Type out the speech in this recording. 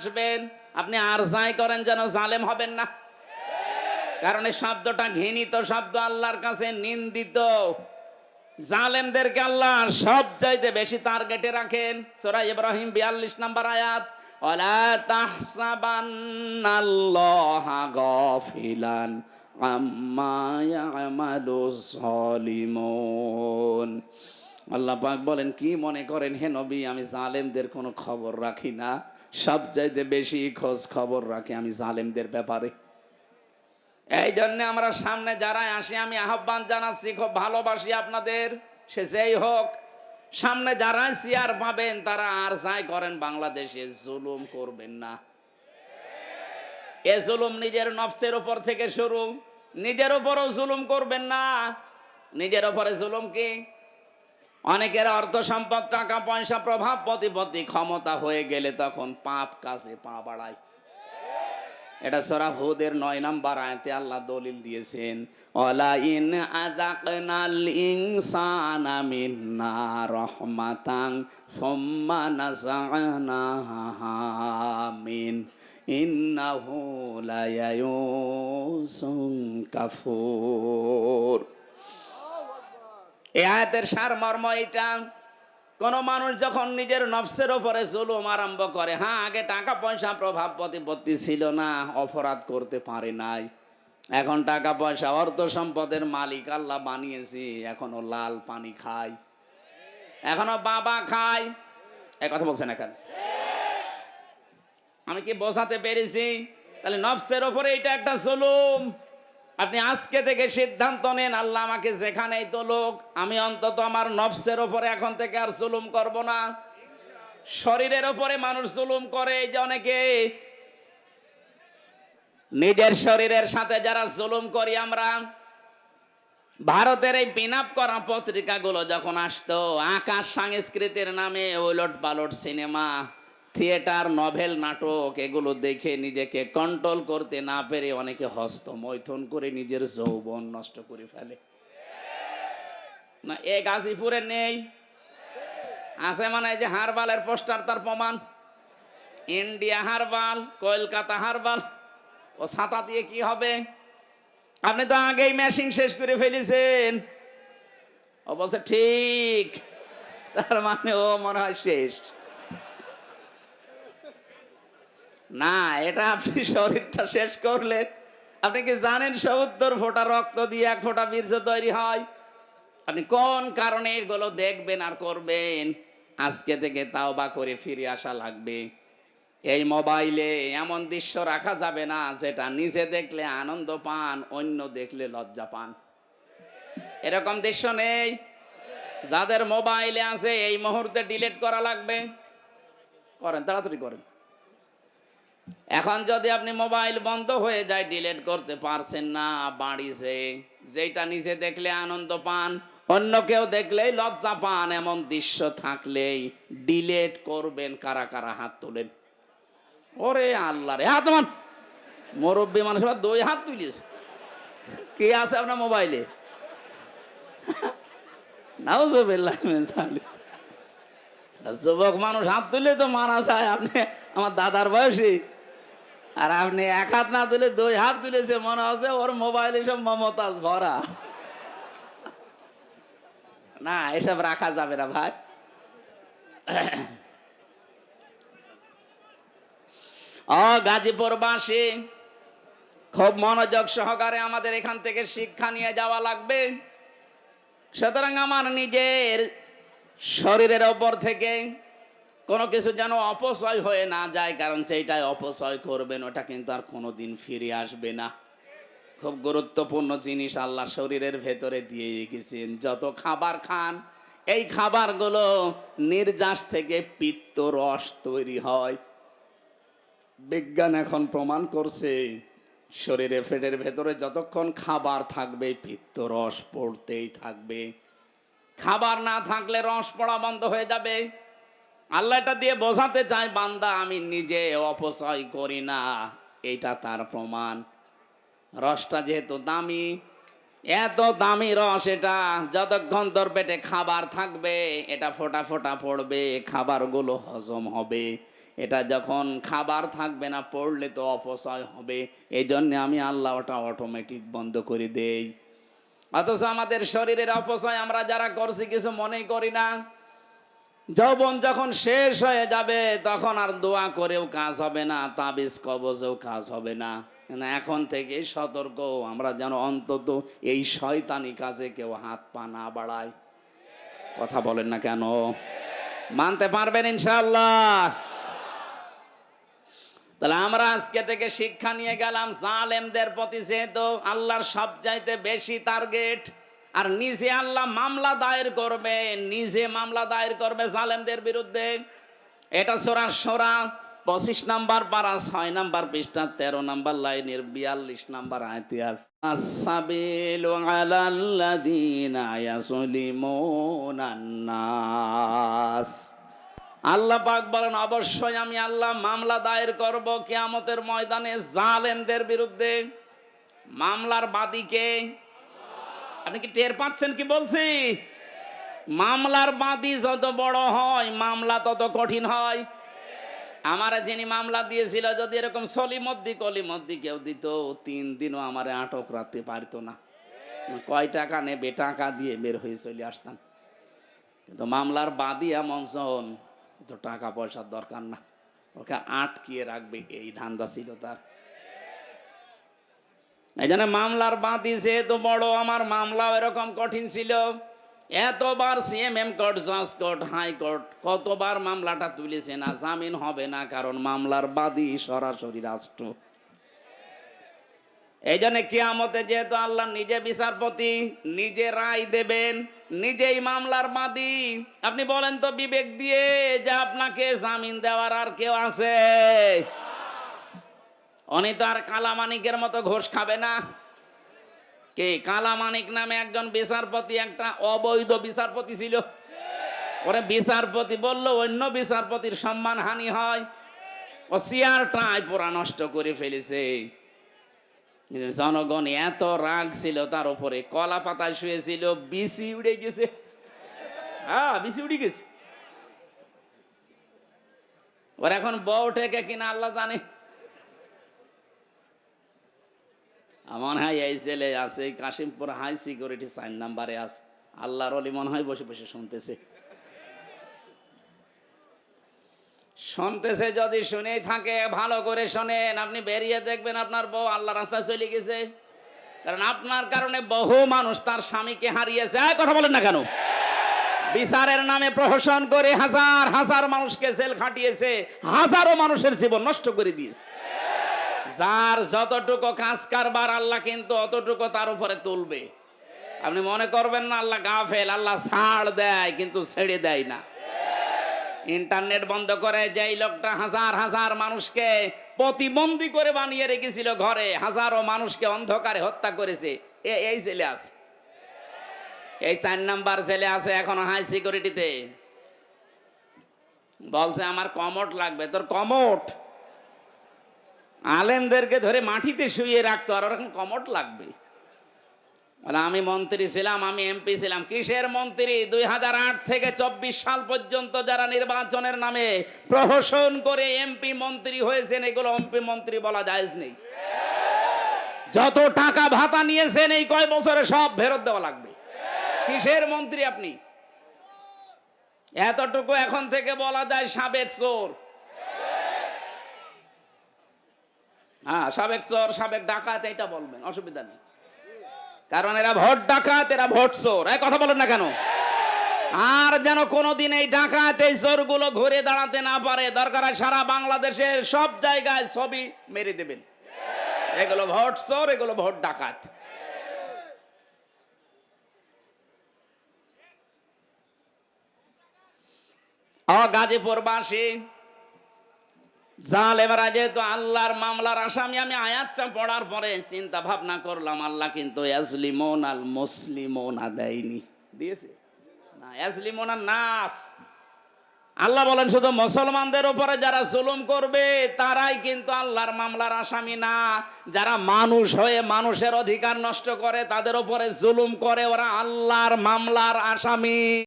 আসবেন? আপনি আর যাই করেন যেন জালেম হবেন না। কারণ এই শব্দটা ঘৃণিত শব্দ, আল্লাহর কাছে নিন্দিত। জালেমদেরকে আল্লাহ সব চাইতে বেশি টার্গেটে রাখেন। সূরা ইব্রাহিম 42 নাম্বার আয়াত, ওয়ালা তাহসাবান্নাল্লাহা গাফিলান আম্মা ইয়ামালুজ জালিমুন আল্লাহ পাক বলেন, কি মনে করেন হে নবী, আমি জালেমদের কোনো খবর রাখি না? সব চাইতে বেশি খোঁজ খবর রাখি আমি জালেমদের ব্যাপারে। এই জন্য আমরা সামনে যারা আসি, আমি আহ্বান জানাচ্ছি, খুব ভালোবাসি আপনাদের, সে যেই হোক। সামনে যারা চেয়ার পাবেন, তারা আর যাই করেন, বাংলাদেশে জুলুম করবেন না। এ জুলুম নিজের নফসের উপর থেকে শুরু। নিজের উপরও জুলুম করবেন না। নিজের উপরে জুলুম কি? অনেকের অর্থ সম্পদ টাকা পয়সা প্রভাব প্রতিপত্তি ক্ষমতা হয়ে গেলে তখন পাপ কাজে পা বাড়ায়। এটা সরা হুদের নয় নাম্বার আয়াতে আল্লাহ দলিল দিয়েছেন অলা ইন আযাকনাল ইনসানা মিন্না রাহমাতান সুম্মা নাযানাহা মিন, ইন্নাহু লায়ায়ুসুন কাফুর। এই আয়াতের সারমর্ম এটা কোন মানুষ যখন নিজের নফসের ওপরে জুলুম আরম্ভ করে হ্যাঁ আগে টাকা পয়সা প্রভাব প্রতিপত্তি ছিল না, অপরাধ করতে পারে নাই। এখন টাকা পয়সা, অর্থ সম্পদের মালিক আল্লাহ বানিয়েছি, এখনও লাল পানি খায়। এখনও বাবা খায়। এ কথা বলছেন এখন? আমি কি বোঝাতে পেরেছি? তাহলে নফসের ওপরে এটা একটা জুলুম। আপনি আজকে থেকে সিদ্ধান্ত নেন, আল্লাহ আমাকে যেখানেই তো লোক আমি অন্তত আমার নফসের ওপরে এখন থেকে আর জুলুম করব না। শরীরের ওপরে মানুষ জুলুম করে, এই যে অনেকে নিজের শরীরের সাথে যারা জুলুম করি আমরা, ভারতের এই বিনাপ করা পত্রিকাগুলো যখন আসতো, আকাশ সংস্কৃতির নামে ওলট পালট সিনেমা থিয়েটার, নভেল, নাটক, এগুলো দেখে নিজেকে কন্ট্রোল করতে না পেরে অনেকে হস্ত মৈথুন করে নিজের যৌবন নষ্ট করে ফেলে। না, এ গাজীপুরে নেই। আছে মানে যে হারবালের পোস্টার, তার প্রমাণ। India herbal, Kolkata herbal. ও ছাতা দিয়ে কি হবে? আপনি তো আগেই মেশিন শেষ করে ফেলেছেন। ও বলছে, ঠিক। তার মানে ও মনে হয় শেষ। না, এটা আপনি শরীরটা শেষ করলেন। আপনি কি জানেন সত্তর ফোঁটা রক্ত দিয়ে এক ফোঁটা বীর্য তৈরি হয়? আপনি কোন কারণে এগুলো দেখবেন আর করবেন? আজকে থেকে তাও বা করে ফিরে আসা লাগবে। এই মোবাইলে এমন দৃশ্য রাখা যাবে না, যেটা নিজে দেখলে আনন্দ পান, অন্য দেখলে লজ্জা পান। এরকম দৃশ্য নেই? যাদের মোবাইলে আছে, এই মুহূর্তে ডিলিট করা লাগবে? করেন, তাড়াতাড়ি করেন। এখন যদি আপনি মোবাইল বন্ধ হয়ে যায় ডিলিট করতে পারছেন না, বাড়িছে। যেটা নিজে দেখলে আনন্দ পান, অন্য কেউ দেখলেই লজ্জা পান, এমন দৃশ্য থাকলেই ডিলেট করবেন, কারা কারা হাত তোলেন। ওরে আল্লাহ রে, হাত মান মুরব্বী মানুষ দুই হাত তুলিস কে আছে আপনার মোবাইলে? যুবক মানুষ হাত তুলে তো মানা যায়, আপনি, আমার দাদার বয়সী। আর আপনি এক হাত না তুলে দুই হাত তুলেছে, মনে হচ্ছে ওর মোবাইলে সব মমতাজ ভরা। না, এসব রাখা যাবে না ভাই। ও গাজীপুরবাসী, খুব মনোযোগ সহকারে আমাদের এখান থেকে শিক্ষা নিয়ে যাওয়া লাগবে। সুতরাং আমার নিজের শরীরের ওপর থেকে কোনো কিছু যেন অপচয় হয়ে না যায়, কারণ সেইটাই অপচয় করবেন, ওটা কিন্তু আর কোনো দিন ফিরে আসবে না। খুব গুরুত্বপূর্ণ জিনিস আল্লাহ শরীরের ভেতরে দিয়ে রেখেছেন যত খাবার খান, এই খাবারগুলো নির্যাস থেকে পিত্ত রস তৈরি হয়। বিজ্ঞান এখন প্রমাণ করছে, শরীরে পেটের ভেতরে যতক্ষণ খাবার থাকবে, পিত্ত রস পড়তেই থাকবে। খাবার না থাকলে রস পড়া বন্ধ হয়ে যাবে। আল্লাহ এটা দিয়ে বোঝাতে চায়, বান্দা, আমি নিজে অপচয় করি না। এটা তার প্রমাণ। রসটা যেহেতু দামি, এত দামি রস এটা, যতক্ষণ তোর পেটে খাবার থাকবে, এটা ফোটা ফোটা পড়বে, খাবারগুলো হজম হবে। এটা যখন খাবার থাকবে না, পড়লে তো অপচয় হবে। এই জন্যে আমি আল্লাহ ওটা অটোমেটিক বন্ধ করে দেই। অথচ আমাদের শরীরের অপচয় আমরা যারা করছি, কিছু মনেই করি না। যৌবন যখন শেষ হয়ে যাবে, তখন আর দোয়া করেও কাজ হবে না, তাবিজ কবজেও কাজ হবে না। এখন থেকে সতর্ক, আমরা যেন অন্তত এই শয়তানি কাজে কেউ হাত পা না বাড়ায়। কথা বলেন না কেন? মানতে পারবেন ইনশাল্লাহ তাহলে আমরা আজকে থেকে শিক্ষা নিয়ে গেলাম, জালেমদের প্রতি যেহেতু আল্লাহর সবচাইতে বেশি টার্গেট আর নিজে আল্লাহ মামলা দায়ের করবে, নিজে মামলা দায়ের করবে জালেমদের বিরুদ্ধে। এটা সোরা সোরা, পঁচিশ নাম্বার পারা, ছয় নাম্বার পৃষ্ঠা, তেরো নাম্বার লাইনের বিয়াল্লিশ নাম্বার ইতিহাস আল্লাহ পাক বলেন, অবশ্যই আমি আল্লাহ মামলা দায়ের করব কিয়ামতের ময়দানে জালেমদের বিরুদ্ধে। মামলার বাদীকে আপনি কি টের পাচ্ছেন কি বলছি? মামলার বাদী যত বড় হয়, মামলা তত কঠিন হয়। আমার যিনি মামলা দিয়েছিল, যদি এরকম সলিমদ্দি কলিমদ্দি কেউ দিত, তিন দিনও আমার আটক রাখতে পারতো না। কয় টাকা নেবে টাকা দিয়ে বের হয়ে চলে আসতাম। কিন্তু মামলার বাদী এমন জন তো টাকা পয়সার দরকার না। ওকে আটকিয়ে রাখবে, এই ধান্দা ছিল তার। এই জন্য মামলার বাদী যেহেতু বড়, আমার মামলাও এরকম কঠিন ছিল। এতবার সিএমএম কোর্ট, জাজ কোর্ট হাইকোর্ট কতবার মামলাটা তুলেছে না, জামিন হবে না, কারণ মামলার বাদী সরাসরি রাষ্ট্র। এই জন্য কিয়ামতে যেহেতু আল্লাহ নিজে বিচারপতি, নিজে রায় দেবেন, নিজেই মামলার বাদী আপনি বলেন তো বিবেক দিয়ে যে আপনাকে জামিন দেওয়ার আর কেউ আছে? উনি তো আর কালামানিকের মতো ঘোষ খাবে না। কে? কালামানিক নামে একজন বিচারপতি, একটা অবৈধ বিচারপতি ছিল। ওরে বিচারপতি বলল, অন্য বিচারপতির সম্মান হানি হয়। ও চেয়ারটাই পুরা নষ্ট করে ফেলেছে। জনগণ এত রাগ ছিল, তার উপরে কলা পাতা শুয়েছিল, বিসি উড়ে গেছে। হ্যাঁ বিসি উড়ে গেছে। ওর এখন বউ ঠেকে কিনা, আল্লাহ জানে। আমার হয় এই ছেলে আছে, কাশিমপুর হাই সিকিউরিটি সাইন নাম্বারে আছে। আল্লাহর অলি মনে হয় বসে বসে শুনতেছে। শুনতেছে যদি শুনেই থাকে, ভালো করে শোনেন। আপনি বেরিয়ে দেখবেন আপনার বউ আল্লাহ রাস্তায় চলে গেছে। কারণ আপনার কারণে বহু মানুষ তার স্বামীকে হারিয়েছে। কথা বলেন না কেন? বিচারের নামে প্রহসন করে হাজার হাজার মানুষকে জেল খাটিয়েছে। হাজারো মানুষের জীবন নষ্ট করে দিয়েছে। যার যতটুকু কাজ কারবার আল্লাহ কিন্তু অতটুকু তার উপরে তুলবে। আপনি মনে করবেন না, আল্লাহ গাফেল, আল্লাহ ছাড় দেয়, কিন্তু ছেড়ে দেয় না। ইন্টারনেট বন্ধ করে যেই লোকটা হাজার হাজার মানুষকে প্রতিবন্ধী করে বানিয়ে রেখেছিল ঘরে, হাজারো মানুষকে অন্ধকারে হত্যা করেছে। এই ছেলে আছে। এই চার নাম্বার ছেলে আছে এখনও হাই সিকিউরিটিতে বলছে, আমার কমট লাগবে। তোর কমট? আলেমদেরকে ধরে মাটিতে শুয়ে রাখতো আর ওরকম কমট লাগবে। বলে, আমি মন্ত্রী ছিলাম আমি এমপি ছিলাম। কিসের মন্ত্রী? দুই হাজার আট থেকে চব্বিশ সাল পর্যন্ত যারা নির্বাচনের নামে প্রহসন করে এমপি মন্ত্রী হয়েছেন এগুলো এমপি মন্ত্রী বলা যায় নেই। যত টাকা ভাতা নিয়েছেন এই কয় বছরে সব ফেরত দেওয়া লাগবে। কিসের মন্ত্রী আপনি? এতটুকু এখন থেকে বলা যায় সাবেক চোর। হ্যাঁ সাবেক চোর, সাবেক ডাকাত এটা বলবেন, অসুবিধা নেই। কারণ এরা ভোট ডাকাত, এরা ভোট চোর। এই কথা বলেন না কেন? আর যেন কোনোদিন এই ডাকাত, এই চোরগুলো ঘুরে দাঁড়াতে না পারে, দরকার সারা বাংলাদেশের সব জায়গায় ছবি মেরে দেবেন। এগুলো ভোট চোর, এগুলো ভোট ডাকাত। ও গাজীপুরবাসী জালেমরা যেহেতু আল্লাহর মামলার আসামি, আমি আয়াতটা পড়ার পরে চিন্তা ভাবনা করলাম, আল্লাহ কিন্তু ইয়াসলিমন আল মুসলিমোনা দেয়নি। দিয়েছে? না ইয়াসলিমন আর নাস। আল্লাহ বলেন, শুধু মুসলমানদের উপরে যারা জুলুম করবে, তারাই কিন্তু আল্লাহর মামলার আসামি না। যারা মানুষ হয়ে মানুষের অধিকার নষ্ট করে, তাদের উপরে জুলুম করে, ওরা আল্লাহর মামলার আসামি।